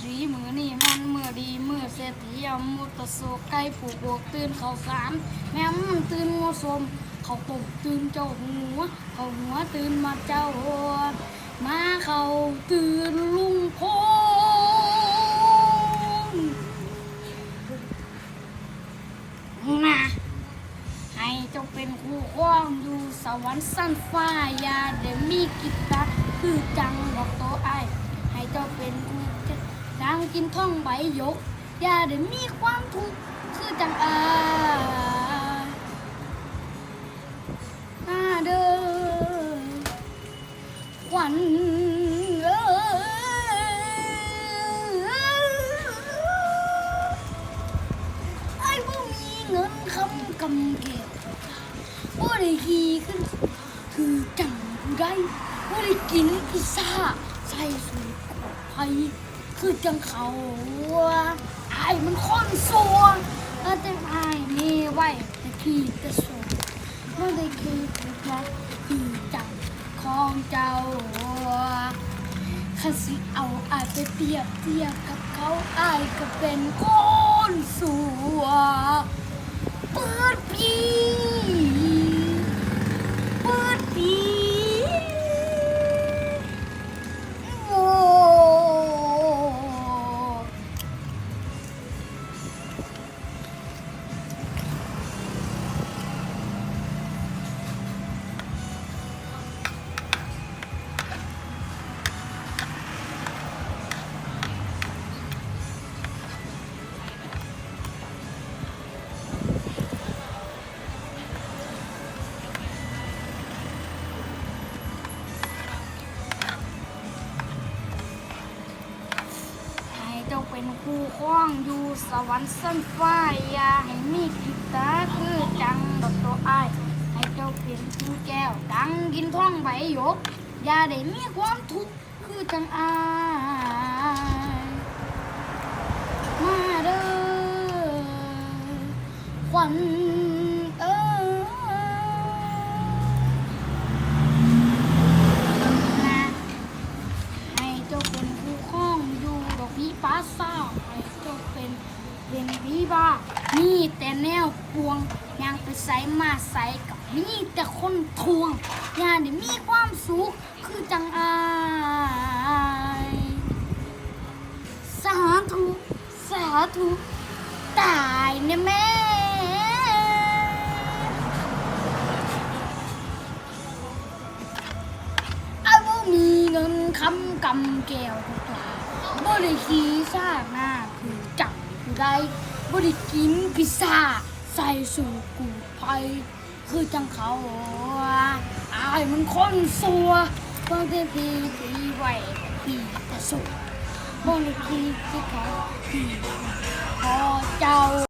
สีมือนี่มันมือดีมือเศรษฐีเอามุตะโซไก่ผูกโบกตื่นเขาสามแม่มันตื่นงัวสม เขาตกตื่นเจ้าหัว เขาหัวตื่นมาเจ้าหัวมาเขาตื่นลุงพงนะให้เจ้าเป็นครูข้องอยู่สวรรค์สั้นฟ้ายาเดมีกิตาคือจังดอกโตไอให้เจ้าเป็นค รูดังกินท่องใบยกยาเดี๋ยมีความทุกข์คือจังอาหน้าเด้อขวัญเอ้ไอ้บ่มีเงินคำกำเก็บบ่ได้ขี่ขึ้น คือจังผู้บ่ได้กินพิซซ่าใส่สูตรไผ่ คือจังเขาไอ้มันคนสัวแล้วแต่ไอ้ายมีไว้แต่ขี่แต่สูงบ่ได้ขี่แต่ใจคือจังของเจ้าข้าสิเอาไอายไปเปรียบเทียบกับเขาไอายก็เป็นคนสัวเปิดปี เจ้าเป็นครูข้องอยู่สวรรค์สั้นฟ้าอย่าให้มีกิตาคือจังดอกตัวอ้ายให้เจ้าเป็นครูแก้ว ดังกินท้องใบหยก อย่าได้มีความทุกข์คือจังอายมาเด้อควัน ซ่าให้เจ้าเป็นเป็นพีบ้ามีแต่แนวพวงยังไปใส่มาใส่กับมีแต่คนทวงย่าได้มีความสุขคือจังอายสาธุสาธุตายเนี่ยแม่ไอ้บ่มีเงินคำกำแก้ว บ่ได้ขี่ซาหน้าคือจับผู้ใดบ่ได้กินพิซซ่าใส่สูตรกูไผ่คือจังเขาอายมันคนสัวบางทีพีพีไหวพีแต่สุดบริกีที่เขาพี่พอเจ้า